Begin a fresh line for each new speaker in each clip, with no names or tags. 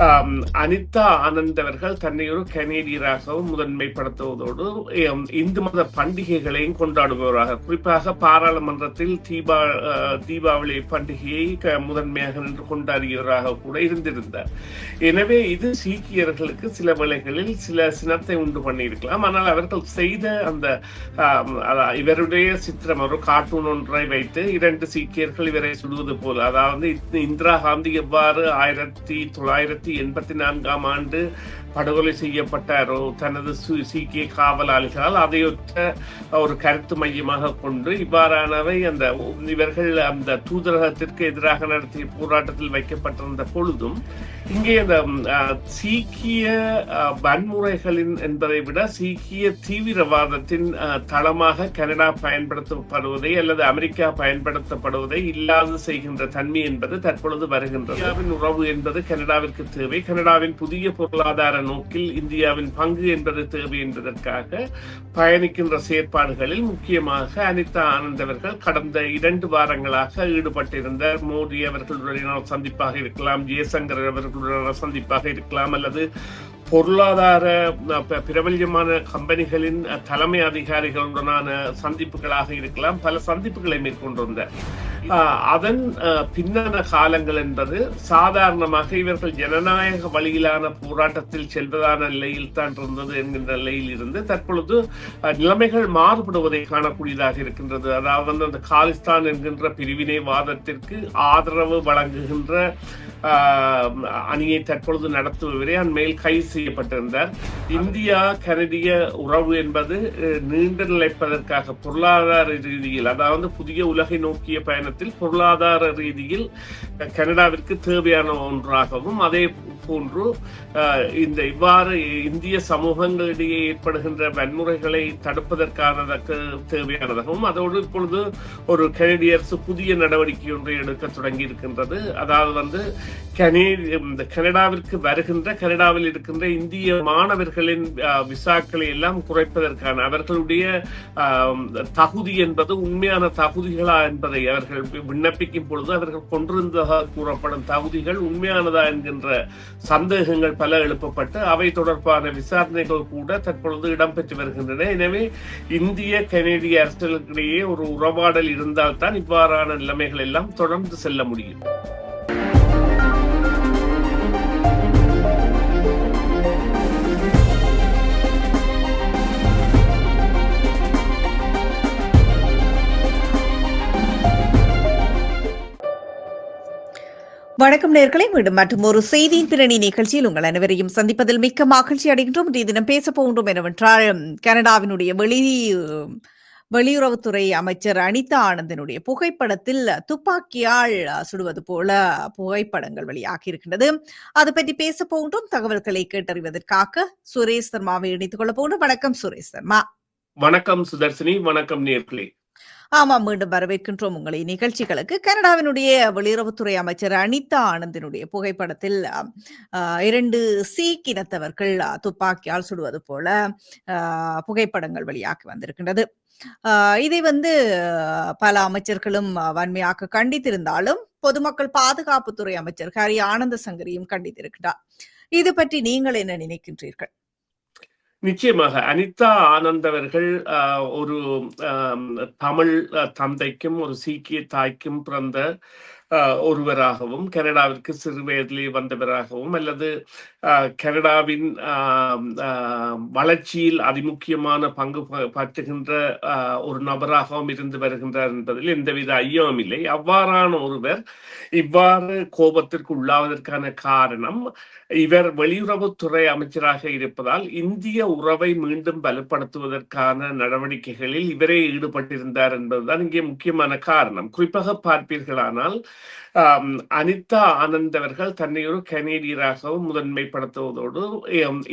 அனிதா ஆனந்த் அவர்கள் தன்னை ஒரு கனேடியராகவும் முதன்மைப்படுத்துவதோடு இந்து மத பண்டிகைகளையும் கொண்டாடுபவராக குறிப்பாக பாராளுமன்றத்தில் தீபா தீபாவளி பண்டிகையை க- முதன்மையாக நின்று கொண்டாடியவராக கூட இருந்திருந்தார். எனவே இது சீக்கியர்களுக்கு சில வேளைகளில் சில சினத்தை உண்டு பண்ணியிருக்கலாம். ஆனால் அவர்கள் செய்த அந்த இவருடைய சித்திரம் ஒரு கார்ட்டூன் ஒன்றை வைத்து இரண்டு சீக்கியர்கள் இவரை சுடுவது போல அதாவது இந்திரா காந்தி எவ்வாறு ஆயிரத்தி தொள்ளாயிரத்தி எண்பத்தி நான்காம் ஆண்டு படுகொலை செய்யப்பட்டாரோ? தனது சு- சீக்கிய காவலாளிகளால் அதையொத்த ஒரு கருத்து மையமாக கொண்டு இவ்வாறானவை அந்த இவர்கள் அந்த தூதரகத்திற்கு எதிராக நடத்திய போராட்டத்தில் வைக்கப்பட்டிருந்த பொழுதும் இங்கே அந்த சீக்கிய வன்முறைகளின் என்பதை விட சீக்கிய தீவிரவாதத்தின் தளமாக கனடா பயன்படுத்தப்படுவதை அல்லது அமெரிக்கா பயன்படுத்தப்படுவதை இல்லாது செய்கின்ற தன்மை என்பது தற்பொழுது வருகின்றது. உறவு என்பது கனடாவிற்கு தேவை. கனடாவின் புதிய பொருளாதார நோக்கில் இந்தியாவின் பங்கு என்பது தேவை என்பதற்காக பயணிக்கின்ற செயற்பாடுகளில் முக்கியமாக அனிதா ஆனந்த் அவர்கள் கடந்த இரண்டு வாரங்களாக ஈடுபட்டிருந்த மோடி அவர்களுடனான சந்திப்பாக இருக்கலாம் ஜெயசங்கர் அவர்களுடனான சந்திப்பாக இருக்கலாம் அல்லது பொருளாதார பிரபல்யமான கம்பெனிகளின் தலைமை அதிகாரிகளுடனான சந்திப்புகளாக இருக்கலாம். பல சந்திப்புகளை மேற்கொண்டிருந்தார். அதன் பின்னண காலங்கள் என்பது சாதாரணமாக இவர்கள் ஜனநாயக வழியிலான போராட்டத்தில் செல்வதான நிலையில் தான் இருந்தது என்கின்ற நிலையில் இருந்து தற்பொழுது நிலைமைகள் மாறுபடுவதை காணக்கூடியதாக இருக்கின்றது. அதாவது அந்த காலிஸ்தான் என்கின்ற பிரிவினைவாதத்திற்கு ஆதரவு வழங்குகின்ற அணியை தற்பொழுது நடத்துபவரே அண்மையில் கைது செய்யப்பட்டிருந்தார். இந்தியா கனடிய உறவு என்பது அஹ், நீண்டு நிலைப்பதற்காக பொருளாதார ரீதியில் அதாவது புதிய உலகை நோக்கிய பயணத்தில் பொருளாதார ரீதியில் கனடாவிற்கு தேவையான ஒன்றாகவும் அதே போன்று இந்த இவ்வாறு இந்திய சமூகங்களிடையே ஏற்படுகின்ற வன்முறைகளை தடுப்பதற்கானதற்கு தேவையானதாகவும் அதோடு இப்பொழுது ஒரு கனடிய அரசு புதிய நடவடிக்கை ஒன்றை எடுக்க தொடங்கி இருக்கின்றது. அதாவது வந்து கனே இந்த கனடாவிற்கு வருகின்ற கனடாவில் இருக்கின்ற இந்திய மாணவர்களின் விசாக்களை எல்லாம் குறைப்பதற்கான அவர்களுடைய தகுதி என்பது உண்மையான தகுதிகளா என்பதை அவர்கள் விண்ணப்பிக்கும் பொழுது அவர்கள் கொண்டிருந்ததாக கூறப்படும் தகுதிகள் உண்மையானதா என்கின்ற சந்தேகங்கள் பல எழுப்பப்பட்டு அவை தொடர்பான விசாரணைகள் கூட தற்பொழுது இடம்பெற்று வருகின்றன. எனவே இந்திய கனேடிய அரசுகளுக்கிடையே ஒரு உறவாடல் இருந்தால்தான் இவ்வாறான நிலைமைகள் எல்லாம் தொடர்ந்து செல்ல முடியும்.
வணக்கம் நேர்களை மீண்டும் மற்றும் ஒரு செய்தியின் பின்னணி நிகழ்ச்சியில் உங்கள் அனைவரையும் சந்திப்பதில் மிக்க மகிழ்ச்சி அடைகின்றோம். இன்றைய தினம் பேச போகின்றோம் என்னவென்றால் கனடாவினுடைய வெளி வெளியுறவுத்துறை அமைச்சர் அனிதா ஆனந்தனுடைய புகைப்படத்தில் துப்பாக்கியால் சுடுவது போல புகைப்படங்கள் வெளியாகி இருக்கின்றது அது பற்றி பேச போகின்றோம். தகவல்களை கேட்டறிவதற்காக சுரேஷ் சர்மாவை இணைத்துக் கொள்ள போகின்றோம். வணக்கம் சுரேஷ் சர்மா.
வணக்கம் சுதர்சினி. வணக்கம் நேர்களே.
ஆமாம் மீண்டும் வரவேற்கின்றோம் உங்களை. நிகழ்ச்சிகளுக்கு கனடாவினுடைய வெளியுறவுத்துறை அமைச்சர் அனிதா ஆனந்தினுடைய புகைப்படத்தில் இரண்டு சீக் இனத்தவர்கள் அஹ், துப்பாக்கியால் சுடுவது போல புகைப்படங்கள் வெளியாகி வந்திருக்கின்றது. இதை வந்து அஹ், பல அமைச்சர்களும் அஹ், வன்மையாக கண்டித்திருந்தாலும் பொதுமக்கள் பாதுகாப்புத்துறை அமைச்சர் ஹரி ஆனந்த சங்கரியும் கண்டித்திருக்கிறார். இது பற்றி நீங்கள் என்ன நினைக்கின்றீர்கள்?
நிச்சயமாக. அனிதா ஆனந்த் அவர்கள் ஒரு தமிழ் தந்தைக்கும் ஒரு சீக்கிய தாய்க்கும் பிறந்த ஒருவராகவும் கனடாவிற்கு சிறு வயதிலே வந்தவராகவும் அல்லது ஆஹ், கனடாவின் வளர்ச்சியில் அதிமுக்கியமான பங்கு ப- பற்றுகின்ற ஆஹ், ஒரு நபராகவும் இருந்து வருகின்றார் என்பதில் எந்தவித ஐயமும் இல்லை. அவ்வாறான ஒருவர் இவ்வாறு கோபத்திற்கு உள்ளாவதற்கான காரணம் இவர் வெளியுறவுத்துறை அமைச்சராக இருப்பதால் இந்திய உறவை மீண்டும் பலப்படுத்துவதற்கான நடவடிக்கைகளில் இவரே ஈடுபட்டிருந்தார் என்பதுதான் இங்கே முக்கியமான காரணம். குறிப்பாக பார்ப்பீர்களானால் அனிதா ஆனந்த் அவர்கள் தன்னை ஒரு கனேடியராகவும் முதன்மைப்படுத்துவதோடு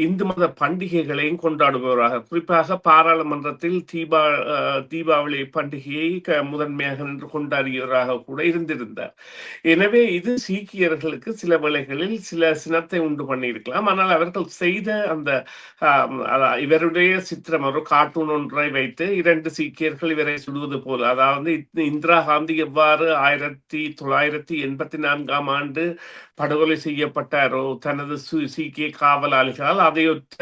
இந்து மத பண்டிகைகளையும் கொண்டாடுபவராக குறிப்பாக பாராளுமன்றத்தில் தீபா தீபாவளி பண்டிகையை முதன்மையாக நின்று கொண்டாடியவராக கூட இருந்திருந்தார். எனவே இது சீக்கியர்களுக்கு சில வேளைகளில் சில சினத்தை உண்டு பண்ணியிருக்கலாம். ஆனால் அவர்கள் செய்த அந்த இவருடைய சித்திரம் ஒரு கார்ட்டூன் ஒன்றை வைத்து இரண்டு சீக்கியர்கள் இவரை சுடுவது போல அதாவது இந்திரா காந்தி எவ்வாறு ஆயிரத்தி தொள்ளாயிரத்தி தொள்ளாயிரத்தி எண்பத்தி நான்காம் ஆண்டு படுகொலை செய்யப்பட்டாரோ தனது சு- சீக்கிய காவலாளிகளால் அதையொத்த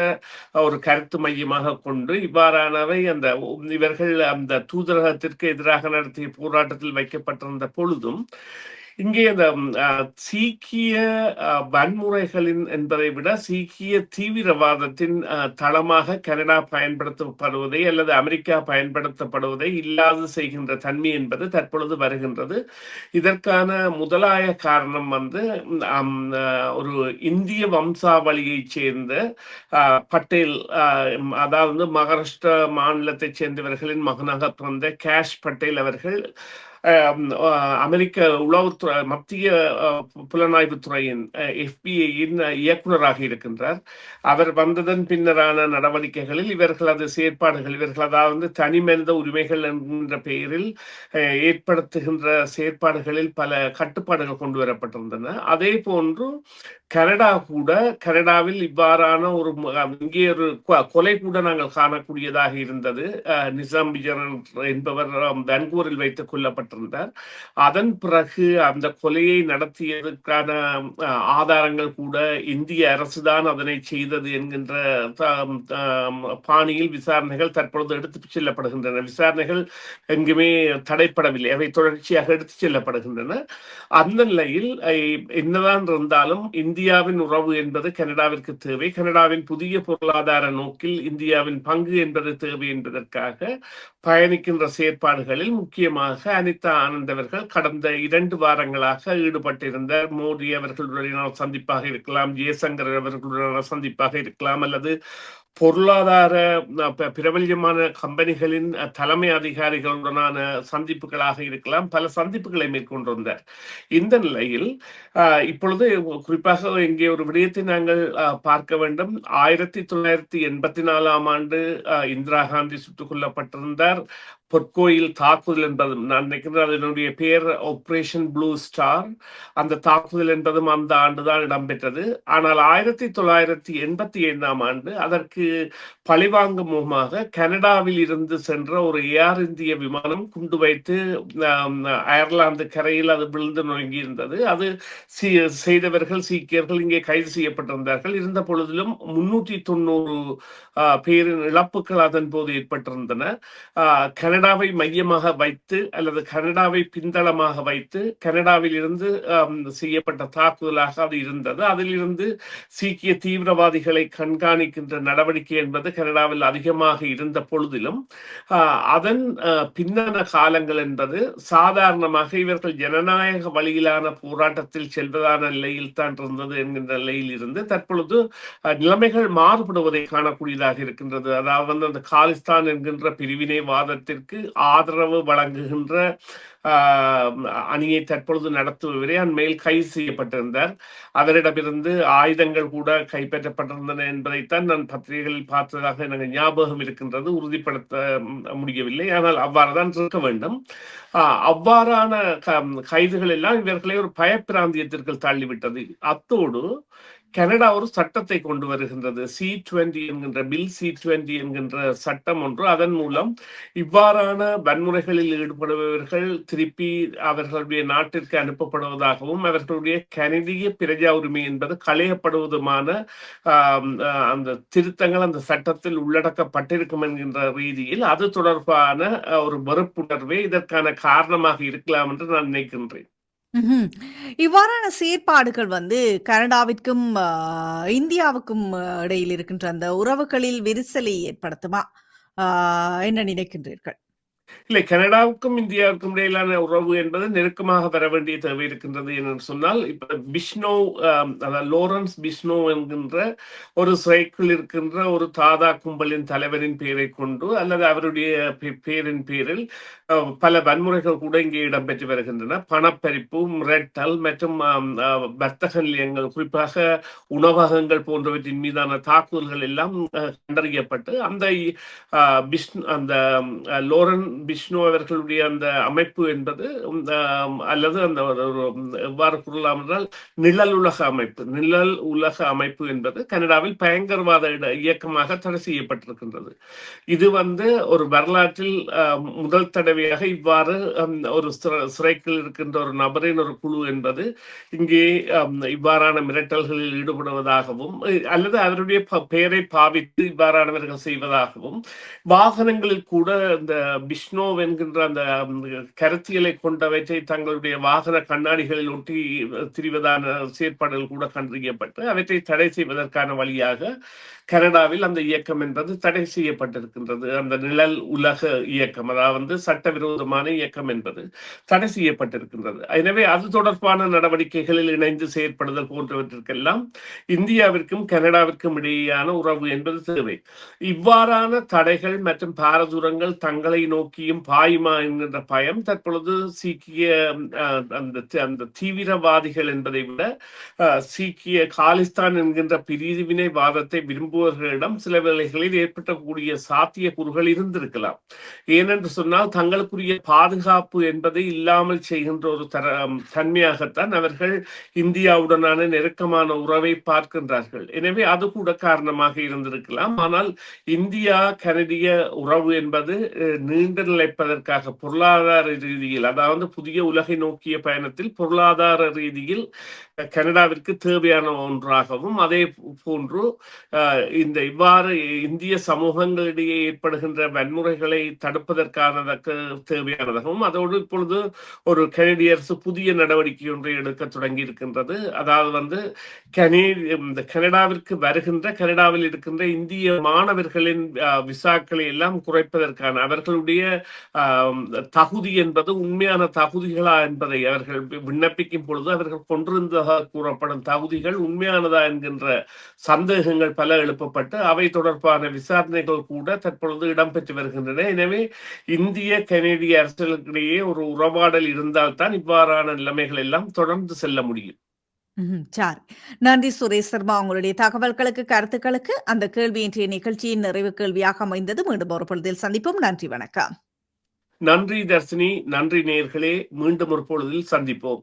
ஒரு கருத்து மையமாக கொண்டு இவ்வாறானவை அந்த இவர்கள் அந்த தூதரகத்திற்கு எதிராக நடத்திய போராட்டத்தில் வைக்கப்பட்டிருந்த பொழுதும் இங்கே இந்த சீக்கிய வன்முறைகளின் என்பதை விட சீக்கிய தீவிரவாதத்தின் தளமாக கனடா பயன்படுத்தப்படுவதை அல்லது அமெரிக்கா பயன்படுத்தப்படுவதை இல்லாது செய்கின்ற தன்மை என்பது தற்பொழுது வருகின்றது. இதற்கான முதலாய காரணம் வந்து ஒரு இந்திய வம்சாவளியைச் சேர்ந்த பட்டேல் அதாவது மகாராஷ்டிரா மாநிலத்தைச் சேர்ந்தவர்களின் மகனாக பிறந்த கேஷ் பட்டேல் அவர்கள் அமெரிக்க உளவுத்துறை மத்திய புலனாய்வுத்துறையின் எஃபிஐயின் இயக்குனராக இருக்கின்றார். அவர் வந்ததன் பின்னரான நடவடிக்கைகளில் இவர்களது செயற்பாடுகள் இவர்கள் அதாவது தனி மனித உரிமைகள் என்கின்ற பெயரில் ஏற்படுத்துகின்ற செயற்பாடுகளில் பல கட்டுப்பாடுகள் கொண்டு வரப்பட்டிருந்தன. அதே போன்று கனடா கூட கனடாவில் இவ்வாறான ஒரு இங்கே ஒரு கொ- கொலை கூட நாங்கள் காணக்கூடியதாக இருந்தது. அஹ், நிசாம் பிஜரன் என்பவர் அஹ், வைத்துக் கொள்ளப்பட்ட கொல்லப்பட்டிருந்தார் அதன் பிறகு அந்த கொலையை நடத்தியதற்கான ஆதாரங்கள் கூட இந்திய அரசுதான் அதனை செய்தது என்கின்ற பாணியில் விசாரணைகள் தற்பொழுது எடுத்து செல்லப்படுகின்றன. விசாரணைகள் எங்குமே தடைப்படவில்லை. அவை தொடர்ச்சியாக எடுத்துச் செல்லப்படுகின்றன. அந்த நிலையில் என்னதான் இருந்தாலும் இந்தியாவின் உறவு என்பது கனடாவிற்கு தேவை. கனடாவின் புதிய பொருளாதார நோக்கில் இந்தியாவின் பங்கு என்பது தேவை என்பதற்காக பயணிக்கின்ற செயற்பாடுகளில் முக்கியமாக அனிதா ஆனந்த் அவர்கள் கடந்த இரண்டு வாரங்களாக ஈடுபட்டிருந்த மோடி அவர்களுடனான சந்திப்பாக இருக்கலாம். ஜெயசங்கர் அவர்களுடனான சந்திப்பாக இருக்கலாம். அல்லது பொருளாதார பிரபல்யமான கம்பெனிகளின் தலைமை அதிகாரிகளுடனான சந்திப்புகளாக இருக்கலாம். பல சந்திப்புகளை மேற்கொண்டிருந்தார் இந்த நிலையில் இப்பொழுது குறிப்பாக இங்கே ஒரு விடயத்தை நாங்கள் பார்க்க வேண்டும். ஆயிரத்தி தொள்ளாயிரத்தி எண்பத்தி நாலாம் ஆண்டு அஹ், இந்திரா காந்தி சுட்டுக் கொல்லப்பட்டிருந்தார். பொற்கோயில் தாக்குதல் என்பதும் நான் நினைக்கிறேன் அதனுடைய பேர் ஆப்ரேஷன் ப்ளூ ஸ்டார் அந்த தாக்குதல் என்பதும் அந்த ஆண்டுதான் இடம்பெற்றது. ஆனால் ஆயிரத்தி தொள்ளாயிரத்தி எண்பத்தி ஐந்தாம் ஆண்டு அதற்கு பழிவாங்கும் முகமாக கனடாவில் இருந்து சென்ற ஒரு ஏர் இந்திய விமானம் குண்டு வைத்து அயர்லாந்து கரையில் அது விழுந்து நொறுங்கி இருந்தது அது செய்தவர்கள் சீக்கியர்கள் இங்கே கைது செய்யப்பட்டிருந்தார்கள். இருந்த பொழுதிலும் முன்னூற்றி தொண்ணூறு பேரின் இழப்புகள் அதன் போது ஏற்பட்டிருந்தன. ஆஹ், கனடாவை மையமாக வைத்து அல்லது கனடாவை பின்தளமாக வைத்து கனடாவில் இருந்து செய்யப்பட்ட தாக்குதலாக அது இருந்தது. அதிலிருந்து சீக்கிய தீவிரவாதிகளை கண்காணிக்கின்ற நடவடிக்கை என்பது கனடாவில் அதிகமாக இருந்த பொழுதிலும் அதன் பின்னண காலங்கள் என்பது சாதாரணமாக இவர்கள் ஜனநாயக வழியிலான போராட்டத்தில் செல்வதான நிலையில் தான் இருந்தது என்கின்ற நிலையில் இருந்து தற்பொழுது நிலைமைகள் மாறுபடுவதை காணக்கூடியதாக இருக்கின்றது. அதாவது அந்த காலிஸ்தான் என்கின்ற பிரிவினைவாதத்திற்கு ஆதரவு வழங்குகின்ற அணியை தற்பொழுது நடத்துபவரே அண்மையில் கைது செய்யப்பட்டிருந்தார். அவரிடமிருந்து ஆயுதங்கள் கூட கைப்பற்றப்பட்டிருந்தன என்பதைத்தான் நான் பத்திரிகைகளில் பார்த்ததாக எனக்கு ஞாபகம் இருக்கின்றது. உறுதிப்படுத்த முடியவில்லை. ஆனால் அவ்வாறுதான் இருக்க வேண்டும். ஆஹ், அவ்வாறான க- கைதுகள் எல்லாம் இவர்களை ஒரு பயப்பிராந்தியத்திற்கு தள்ளிவிட்டது. அத்தோடு கனடா ஒரு சட்டத்தை கொண்டு வருகின்றது. சி டுவெண்டி என்கின்ற பில் சி டுவெண்டி என்கின்ற சட்டம் ஒன்று. அதன் மூலம் இவ்வாறான வன்முறைகளில் ஈடுபடுபவர்கள் திருப்பி அவர்களுடைய நாட்டிற்கு அனுப்பப்படுவதாகவும் அவர்களுடைய கனடிய பிரஜா உரிமை என்பது களையப்படுவதுமான ஆஹ், அந்த திருத்தங்கள் அந்த சட்டத்தில் உள்ளடக்கப்பட்டிருக்கும் என்கின்ற ரீதியில் அது தொடர்பான ஒரு வெறுப்புணர்வே இதற்கான காரணமாக இருக்கலாம் என்று நான் நினைக்கின்றேன்.
இவ்வாறான செயற்பாடுகள் வந்து கனடாவிற்கும் ஆ, இந்தியாவுக்கும் இடையில் இருக்கின்ற அந்த உறவுகளில் விரிசலை ஏற்படுத்துமா? ஆ, என்ன நினைக்கின்றீர்கள்?
இல்லை கனடாவுக்கும் இந்தியாவுக்கும் இடையிலான உறவு என்பது நெருக்கமாக வர வேண்டிய தேவை இருக்கின்றது என்று சொன்னால் இப்ப பிஷ்ணோ அதாவது லோரன்ஸ் பிஷ்ணோ என்கின்ற ஒரு சைக்கிள் இருக்கின்ற ஒரு தாதா கும்பலின் தலைவரின் பெயரை கொண்டு அல்லது அவருடைய பேரின் பேரில் பல வன்முறைகள் கூட இங்கே இடம்பெற்று வருகின்றன. பணப்பறிப்பு மிரட்டல் மற்றும் வர்த்தக நிலையங்கள் குறிப்பாக உணவகங்கள் போன்றவற்றின் மீதான தாக்குதல்கள் எல்லாம் கண்டறியப்பட்டு அந்த பிஷ்ணு அந்த லோரன் விஷ்ணு அவர்களுடைய அந்த அமைப்பு என்பது அல்லது அந்த எவ்வாறு கூறலாம் என்றால் நிழல் உலக அமைப்பு. நிழல் உலக அமைப்பு என்பது கனடாவில் பயங்கரவாத இயக்கமாக தடை செய்யப்பட்டிருக்கின்றது. இது வந்து ஒரு வரலாற்றில் முதல் தடவையாக இவ்வாறு ஒரு சிற- சிறைக்குள் இருக்கின்ற ஒரு நபரின் ஒரு குழு என்பது இங்கே இவ்வாறான மிரட்டல்களில் ஈடுபடுவதாகவும் அல்லது அவருடைய பெயரை பாவித்து இவ்வாறானவர்கள் செய்வதாகவும் வாகனங்களில் கூட இந்த விஷ் வைஷ்ணவ் என்கின்ற அந்த கருத்தியலை கொண்டவற்றை தங்களுடைய வாகன கண்ணாடிகளில் ஒட்டி திரிவதான செயற்பாடுகள் கூட கண்டறியப்பட்டு அவற்றை தடை செய்வதற்கான வழியாக கனடாவில் அந்த இயக்கம் என்பது தடை செய்யப்பட்டிருக்கின்றது. அந்த நிழல் உலக இயக்கம் அதாவது சட்டவிரோதமான இயக்கம் என்பது தடை செய்யப்பட்டிருக்கின்றது. எனவே அது தொடர்பான நடவடிக்கைகளில் இணைந்து செயற்படுதல் போன்றவற்றிற்கெல்லாம் இந்தியாவிற்கும் கனடாவிற்கும் இடையேயான உறவு என்பது தேவை. இவ்வாறான தடைகள் மற்றும் பாரதூரங்கள் தங்களை நோக்கியும் பாயுமா என்கின்ற பயம் தற்பொழுது சீக்கிய அந்த அந்த தீவிரவாதிகள் என்பதை விட சீக்கிய காலிஸ்தான் என்கின்ற பிரிவினை வாதத்தை விரும்புபவர்களிடம் சில வேளைகளில் ஏற்பட்டக்கூடிய சாத்திய கூறுகள் இருந்திருக்கலாம். ஏனென்று சொன்னால் தங்களுக்குரிய பாதுகாப்பு என்பதை இல்லாமல் செய்கின்ற ஒரு தர தன்மையாகத்தான் அவர்கள் இந்தியாவுடனான நெருக்கமான உறவை பார்க்கின்றார்கள். எனவே அது கூட காரணமாக இருந்திருக்கலாம். ஆனால் இந்தியா கனடிய உறவு என்பது நீண்ட நிலைப்பதற்காக பொருளாதார ரீதியில் அதாவது புதிய உலகை நோக்கிய பயணத்தில் பொருளாதார ரீதியில் கனடாவிற்கு தேவையான ஒன்றாகவும் அதே போன்று இந்த இவ்வாறு இந்திய சமூகங்களிடையே ஏற்படுகின்ற வன்முறைகளை தடுப்பதற்கானதற்கு தேவையானதாகவும் அதோடு இப்பொழுது ஒரு கனடிய அரசு புதிய நடவடிக்கை ஒன்றை எடுக்க தொடங்கி இருக்கின்றது அதாவது வந்து கனே இந்த கனடாவிற்கு வருகின்ற கனடாவில் இருக்கின்ற இந்திய மாணவர்களின் விசாக்களை எல்லாம் குறைப்பதற்கான அவர்களுடைய தகுதி என்பது உண்மையான தகுதிகளா என்பதை அவர்கள் விண்ணப்பிக்கும் பொழுது அவர்கள் கொண்டிருந்ததாக கூறப்படும் தகுதிகள் உண்மையானதா என்கின்ற சந்தேகங்கள் பல எழுப்பப்பட்டு அவை தொடர்பான விசாரணைகள் கூட தற்பொழுது இடம்பெற்று வருகின்றன. எனவே இந்திய கனேடிய அரசுகளுக்கிடையே ஒரு உறவாடல் இருந்தால்தான் இவ்வாறான நிலைமைகள் எல்லாம் தொடர்ந்து செல்ல முடியும்.
சரி நன்றி சுரேஷ் சர்மா. உங்களுடைய தகவல்களுக்கு கருத்துக்களுக்கு அந்த கேள்வி இன்றைய நிகழ்ச்சியின் நிறைவு கேள்வியாக அமைந்தது. மீண்டும் ஒரு பொழுதில் சந்திப்போம். நன்றி வணக்கம்.
நன்றி தர்சினி நன்றி நேயர்களே. மீண்டும் ஒரு பொழுதில் சந்திப்போம்.